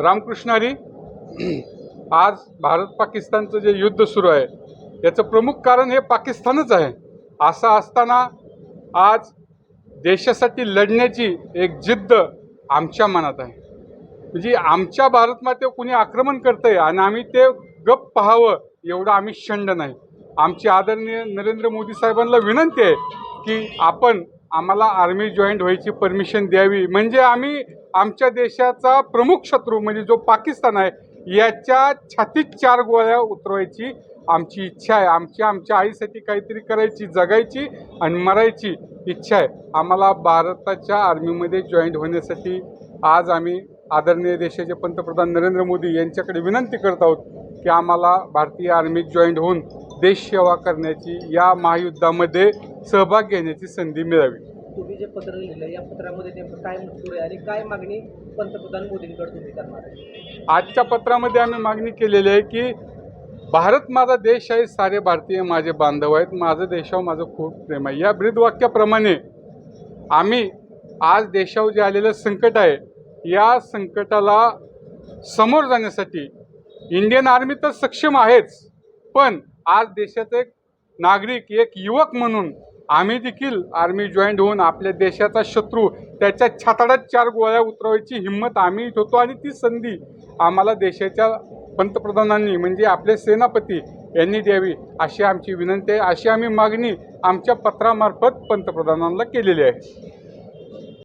रामकृष्णारी आज भारत पाकिस्तानचं जे युद्ध सुरू आहे याचं प्रमुख कारण हे पाकिस्तानच आहे. असं असताना आज देशासाठी लढण्याची एक जिद्द आमच्या मनात आहे. म्हणजे आमच्या भारतमाते कुणी आक्रमण करतंय आणि आम्ही ते गप पाहावं एवढं आम्ही शंड नाही. आमची आदरणीय नरेंद्र मोदी साहेबांना विनंती आहे की आपण आम्हाला आर्मी जॉईंट व्हायची परमिशन द्यावी. म्हणजे आम्ही आमच्या देशाचा प्रमुख शत्रू म्हणजे जो पाकिस्तान आहे याच्या छातीत चार गोळ्या उतरवायची आमची इच्छा आहे. आमची आमच्या आईसाठी काहीतरी करायची जगायची आणि मरायची इच्छा आहे. आम्हाला भारताच्या आर्मीमध्ये जॉईंट होण्यासाठी आज आम्ही आदरणीय देशाचे पंतप्रधान नरेंद्र मोदी यांच्याकडे विनंती करत आहोत की आम्हाला भारतीय आर्मीत जॉईंट होऊन देशसेवा करण्याची या महायुद्धामध्ये सहभाग घेण्याची संधी मिळावी. तुम्ही जे पत्र लिहिलं या पत्रामध्ये नेमकं काय मजकूर आहे आणि काय मागणी पंतप्रधान मोदींकडे तुम्ही करणार आहे? आजच्या पत्रामध्ये आम्ही मागणी केलेली आहे की भारत माझा देश आहे सारे भारतीय माझे बांधव आहेत माझं देशावर माझं खूप प्रेम आहे. या ब्रीदवाक्याप्रमाणे आम्ही आज देशावर जे आलेलं संकट आहे या संकटाला समोर जाण्यासाठी इंडियन आर्मी तर सक्षम आहेच पण आज देशात एक नागरिक एक युवक म्हणून आम्ही देखील आर्मी जॉईंट होऊन आपल्या देशाचा शत्रू त्याच्या छाताडात चार गोळ्या उतरवायची हिंमत आम्ही ठेवतो आणि ती संधी आम्हाला देशाच्या पंतप्रधानांनी म्हणजे आपले सेनापती यांनी द्यावी अशी आमची विनंती आहे. अशी आम्ही मागणी आमच्या पत्रामार्फत पंतप्रधानांना केलेली आहे.